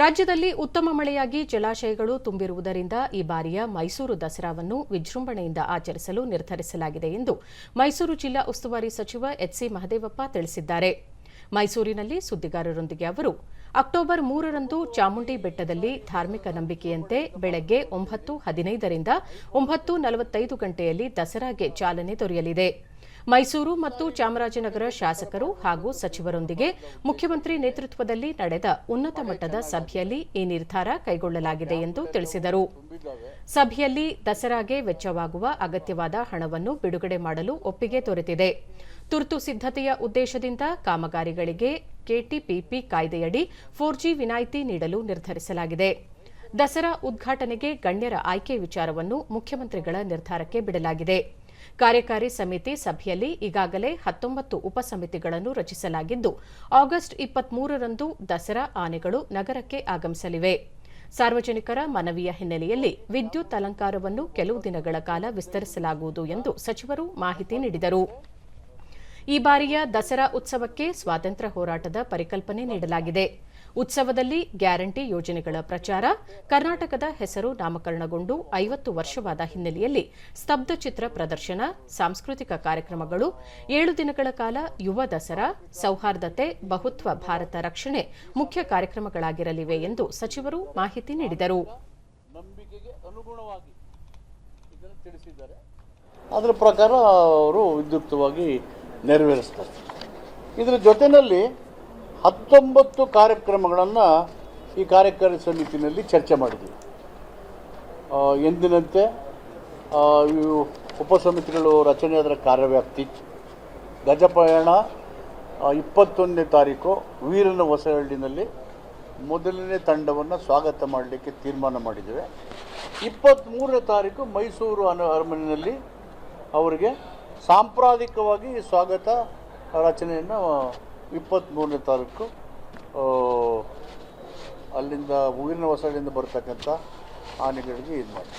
ರಾಜ್ಯದಲ್ಲಿ ಉತ್ತಮ ಮಳೆಯಾಗಿ ಜಲಾಶಯಗಳು ತುಂಬಿರುವುದರಿಂದ ಈ ಬಾರಿಯ ಮೈಸೂರು ದಸರಾವನ್ನು ವಿಜೃಂಭಣೆಯಿಂದ ಆಚರಿಸಲು ನಿರ್ಧರಿಸಲಾಗಿದೆ ಎಂದು ಮೈಸೂರು ಜಿಲ್ಲಾ ಉಸ್ತುವಾರಿ ಸಚಿವ ಎಚ್ಸಿ ಮಹದೇವಪ್ಪ ತಿಳಿಸಿದ್ದಾರೆ. ಮೈಸೂರಿನಲ್ಲಿ ಸುದ್ದಿಗಾರರೊಂದಿಗೆ ಅವರು, ಅಕ್ಟೋಬರ್ ಮೂರರಂದು ಚಾಮುಂಡಿ ಬೆಟ್ಟದಲ್ಲಿ ಧಾರ್ಮಿಕ ನಂಬಿಕೆಯಂತೆ ಬೆಳಗ್ಗೆ ಒಂಬತ್ತು ಹದಿನೈದರಿಂದ ಒಂಬತ್ತು ನಲವತ್ತೈದು ಗಂಟೆಯಲ್ಲಿ ದಸರಾಗೆ ಚಾಲನೆ ದೊರೆಯಲಿದೆ. ಮೈಸೂರು ಮತ್ತು ಚಾಮರಾಜನಗರ ಶಾಸಕರು ಹಾಗೂ ಸಚಿವರೊಂದಿಗೆ ಮುಖ್ಯಮಂತ್ರಿ ನೇತೃತ್ವದಲ್ಲಿ ನಡೆದ ಉನ್ನತ ಮಟ್ಟದ ಸಭೆಯಲ್ಲಿ ಈ ನಿರ್ಧಾರ ಕೈಗೊಳ್ಳಲಾಗಿದೆ ಎಂದು ತಿಳಿಸಿದರು. ಸಭೆಯಲ್ಲಿ ದಸರಾಗೆ ವೆಚ್ಚವಾಗುವ ಅಗತ್ಯವಾದ ಹಣವನ್ನು ಬಿಡುಗಡೆ ಮಾಡಲು ಒಪ್ಪಿಗೆ ದೊರೆತಿದೆ. ತುರ್ತು ಸಿದ್ದತೆಯ ಉದ್ದೇಶದಿಂದ ಕಾಮಗಾರಿಗಳಿಗೆ ಕೆಟಿಪಿಪಿ ಕಾಯ್ದೆಯಡಿ ಫೋರ್ ಜಿ ವಿನಾಯಿತಿ ನೀಡಲು ನಿರ್ಧರಿಸಲಾಗಿದೆ. ದಸರಾ ಉದ್ಘಾಟನೆಗೆ ಗಣ್ಯರ ಆಯ್ಕೆ ವಿಚಾರವನ್ನು ಮುಖ್ಯಮಂತ್ರಿಗಳ ನಿರ್ಧಾರಕ್ಕೆ ಬಿಡಲಾಗಿದೆ. ಕಾರ್ಯಕಾರಿ ಸಮಿತಿ ಸಭೆಯಲ್ಲಿ ಈಗಾಗಲೇ ಹತ್ತೊಂಬತ್ತು ಉಪಸಮಿತಿಗಳನ್ನು ರಚಿಸಲಾಗಿದ್ದು, ಆಗಸ್ಟ್ ಇಪ್ಪತ್ಮೂರರಂದು ದಸರಾ ಆನೆಗಳು ನಗರಕ್ಕೆ ಆಗಮಿಸಲಿವೆ. ಸಾರ್ವಜನಿಕರ ಮನವಿಯ ಹಿನ್ನೆಲೆಯಲ್ಲಿ ವಿದ್ಯುತ್ ಅಲಂಕಾರವನ್ನು ಕೆಲವು ದಿನಗಳ ಕಾಲ ವಿಸ್ತರಿಸಲಾಗುವುದು ಎಂದು ಸಚಿವರು ಮಾಹಿತಿ ನೀಡಿದರು. ಈ ಬಾರಿಯ ದಸರಾ ಉತ್ಸವಕ್ಕೆ ಸ್ವಾತಂತ್ರ್ಯ ಹೋರಾಟದ ಪರಿಕಲ್ಪನೆ ನೀಡಲಾಗಿದೆ. ಉತ್ಸವದಲ್ಲಿ ಗ್ಯಾರಂಟಿ ಯೋಜನೆಗಳ ಪ್ರಚಾರ ಕರ್ನಾಟಕದ ಹೆಸರು ನಾಮಕರಣಗೊಂಡು ಐವತ್ತು ವರ್ಷವಾದ ಹಿನ್ನೆಲೆಯಲ್ಲಿ ಸ್ತಬ್ಧ ಚಿತ್ರ ಪ್ರದರ್ಶನ ಸಾಂಸ್ಕೃತಿಕ ಕಾರ್ಯಕ್ರಮಗಳು ಏಳು ದಿನಗಳ ಕಾಲ ಯುವ ದಸರಾ ಸೌಹಾರ್ದತೆ ಬಹುತ್ವ ಭಾರತ ರಕ್ಷಣೆ ಮುಖ್ಯ ಕಾರ್ಯಕ್ರಮಗಳಾಗಿರಲಿವೆ ಎಂದು ಸಚಿವರು ಮಾಹಿತಿ ನೀಡಿದರು. ಅದರ ಪ್ರಕಾರ ಅವರು ವಿದ್ಯುಕ್ತವಾಗಿ ನೆರವೇರಿಸ್ತಾರೆ ಇದರ ಜೊತೆಯಲ್ಲಿ ಹತ್ತೊಂಬತ್ತು ಕಾರ್ಯಕ್ರಮಗಳನ್ನು ಈ ಕಾರ್ಯಕಾರಿ ಸಮಿತಿನಲ್ಲಿ ಚರ್ಚೆ ಮಾಡಿದ್ವಿ. ಎಂದಿನಂತೆ ಇವು ಉಪಸಮಿತಿಗಳು ರಚನೆಯಾದರ ಕಾರ್ಯವ್ಯಾಪ್ತಿ, ಗಜಪಯಣ ಇಪ್ಪತ್ತೊಂದನೇ ತಾರೀಕು ವೀರನ ಹೊಸಹಳ್ಳಿನಲ್ಲಿ ಮೊದಲನೇ ತಂಡವನ್ನು ಸ್ವಾಗತ ಮಾಡಲಿಕ್ಕೆ ತೀರ್ಮಾನ ಮಾಡಿದ್ದೇವೆ. ಇಪ್ಪತ್ತ್ಮೂರನೇ ತಾರೀಕು ಮೈಸೂರು ಅನ ಅರಮನೆಯಲ್ಲಿ ಅವರಿಗೆ ಸಾಂಪ್ರದಾಯಿಕವಾಗಿ ಸ್ವಾಗತ ರಚನೆಯನ್ನು ಇಪ್ಪತ್ತ್ಮೂರನೇ ತಾರೀಕು ಅಲ್ಲಿಂದ ಊರಿನ ಹೊಸಳಿಂದ ಬರ್ತಕ್ಕಂಥ ಆನೆಗಳಿಗೆ ಇದು ಮಾಡಿ